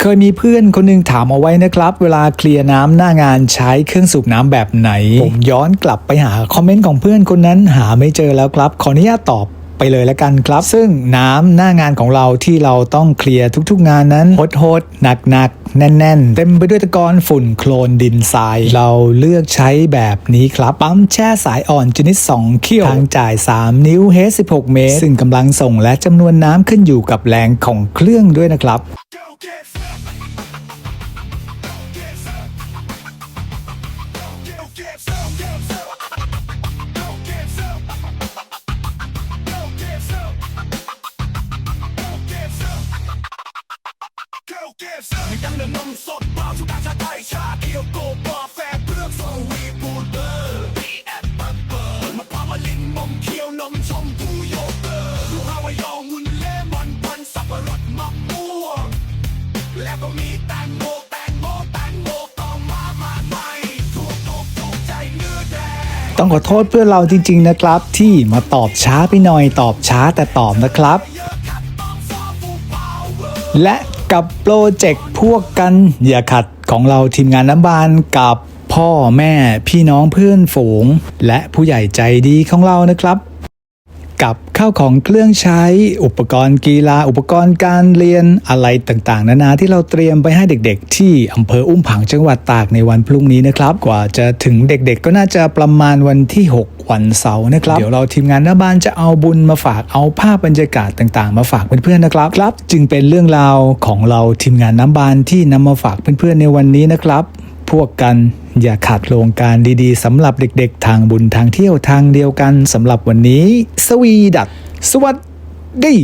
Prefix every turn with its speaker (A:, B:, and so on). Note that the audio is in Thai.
A: เคยมีเพื่อนคนหนึงถามเอาไว้นะครับ เวลาเคลียร์น้ำหน้างานใช้เครื่องสูบน้ำแบบไหน ผมย้อนกลับไปหาคอมเมนต์ของเพื่อนคนนั้นหาไม่เจอแล้วครับ ขออนุญาตตอบไปเลยแล้วกันครับ ซึ่งน้ำหน้างานของเราที่เราต้องเคลียร์ทุกๆงานนั้นโหดๆหนักๆแน่น ๆ เต็มไปด้วยตะกอนฝุ่นโคลนดินทราย เราเลือกใช้แบบนี้ครับ ปั๊มแช่สายอ่อนชนิด 2 เขี้ยว ทางจ่าย 3 นิ้วเฮด16 เมตร ซึ่งกำลังส่งและจำนวนน้ำขึ้นอยู่กับแรงของเครื่องด้วยนะครับ
B: some ยังเดินนมสดเปล่าทุกการชาไทยชาเขียวโกบอแฟเปลือกโซวีบูเบอร์บีแอปเปิลเบอร์มะพาวมะลินนมเคี้ยวนมชมพูโยเกิร์ตลูฮาวายองุ่นเลมอนพันสับปะรดมะม่วงแล้วก็มีตงโมแตงโม ต้อง
A: ขอโทษเพื่อนเราจริง ๆนะครับ ที่มาตอบช้าไปหน่อยตอบช้าแต่ตอบนะครับ และกับโปรเจกต์พวกกันอย่าขัดของเราทีมงานน้ำบานกับพ่อแม่พี่น้องเพื่อนฝูง และผู้ใหญ่ใจดีของเรานะครับ กับข้าวของเครื่องใช้ อุปกรณ์กีฬา อุปกรณ์การเรียนอะไรต่างๆ นานาที่เราเตรียมไปให้เด็กๆ ที่อำเภออุ้มผางจังหวัดตากในวันพรุ่งนี้นะครับ กว่าจะถึงเด็กๆ ก็น่าจะประมาณวันที่ 6 วันเสาร์นะครับ เดี๋ยวเราทีมงานหน้าบ้านจะเอาบุญมาฝากเอาภาพบรรยากาศต่างๆ มาฝากเพื่อนๆนะครับครับ จึงเป็นเรื่องราวของเราทีมงานน้ำบานที่นำมาฝากเพื่อนๆในวันนี้นะครับ พวกกัน อย่าขาดโครงการดีๆสำหรับเด็กๆ ทางบุญทางเที่ยวทางเดียวกันสำหรับวันนี้ สวีดัตสวัสดี